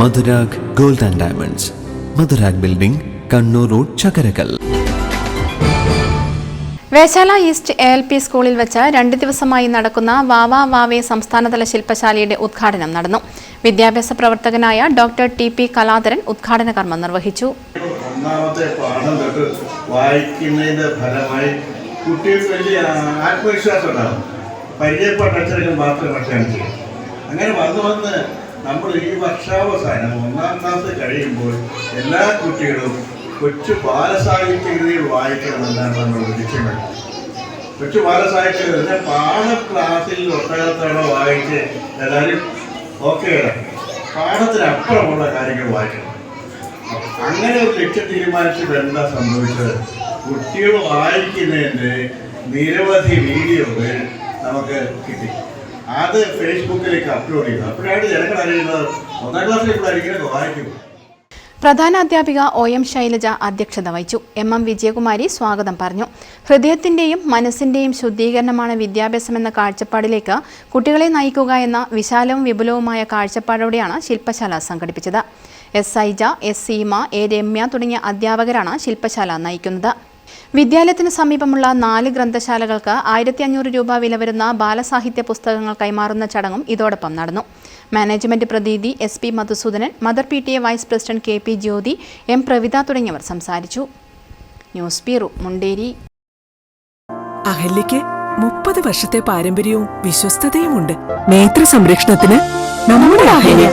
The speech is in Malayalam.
Madhurag gold and diamonds. Madhurag building Kannur road Chakkarakal. Veshala east A L P സ്കൂളിൽ വെച്ച് രണ്ട് ദിവസമായി നടക്കുന്ന വാവാ വാവേ സംസ്ഥാനതല ശില്പശാലയുടെ ഉദ്ഘാടനം നടന്നു. വിദ്യാഭ്യാസ പ്രവർത്തകനായ ഡോക്ടർ ടി പി കലാധരൻ ഉദ്ഘാടന കർമ്മം നിർവഹിച്ചു. ഒന്നാമത്തെ പാഠം തൊട്ട് വായിക്കുന്നതിന്റെ ഫലമായി കുട്ടികൾക്ക് വലിയ ആത്മവിശ്വാസം ഉണ്ടാകും. പരിചയപ്പെട്ട അച്ഛനും മാത്രം അങ്ങനെ വന്ന് വന്ന് നമ്മൾ ഈ വർഷാവസാനം ഒന്നാം ക്ലാസ് കഴിയുമ്പോൾ എല്ലാ കുട്ടികളും കൊച്ചു ബാലസാഹിത്യകൃതികൾ വായിക്കണമെന്നാണ് നമ്മൾ ലക്ഷ്യങ്ങൾ കൊച്ചു ബാലസാഹിത്യം പാഠ ക്ലാസ്സിൽ ഒട്ടകത്തോടെ വായിച്ച് എല്ലാവരും ഓക്കെ പാഠത്തിനപ്പുറമുള്ള കാര്യങ്ങൾ വായിക്കണം. അങ്ങനെ ഒരു ലക്ഷ്യം തീരുമാനിച്ചത് എന്താ സംഭവിച്ചത്? കുട്ടികൾ വായിക്കുന്നതിന്റെ നിരവധി വീഡിയോകൾ നമുക്ക് കിട്ടി. അത് ഫേസ്ബുക്കിലേക്ക് അപ്ലോഡ് ചെയ്തു. അപ്പോഴാണ് ജനങ്ങൾ അറിയുന്നത്. ഒന്നാം ക്ലാസ്സിൽ ഇപ്പോഴായിരിക്കും വായിക്കും. പ്രധാന അധ്യാപിക ഒ എം ശൈലജ അധ്യക്ഷത വഹിച്ചു. എം എം വിജയകുമാരി സ്വാഗതം പറഞ്ഞു. ഹൃദയത്തിന്റെയും മനസ്സിന്റെയും ശുദ്ധീകരണമാണ് വിദ്യാഭ്യാസം എന്ന കാഴ്ചപ്പാടിലേക്ക് കുട്ടികളെ നയിക്കുക എന്ന വിശാലവും വിപുലവുമായ കാഴ്ചപ്പാടോടെയാണ് ശില്പശാല സംഘടിപ്പിച്ചത്. S Aija S Seema A Ramya തുടങ്ങിയ അധ്യാപകരാണ് ശില്പശാല നയിക്കുന്നത്. വിദ്യാലയത്തിന് സമീപമുള്ള നാല് ഗ്രന്ഥശാലകൾക്ക് ആയിരത്തി അഞ്ഞൂറ് രൂപ വില വരുന്ന ബാലസാഹിത്യ പുസ്തകങ്ങൾ കൈമാറുന്ന ചടങ്ങും ഇതോടൊപ്പം നടന്നു. മാനേജ്മെന്റ് പ്രതിനിധി S P Madhusoodanan mother P T A vice president K P Jyothi M Pravitha തുടങ്ങിയവർ സംസാരിച്ചു. News bureau Munderi. അഹല്യയ്ക്ക് മുപ്പത് വർഷത്തെ പാരമ്പര്യവും വിശ്വസ്തതയുമുണ്ട്. നേത്ര സംരക്ഷണത്തിന് നമ്മുടെ അഹല്യ.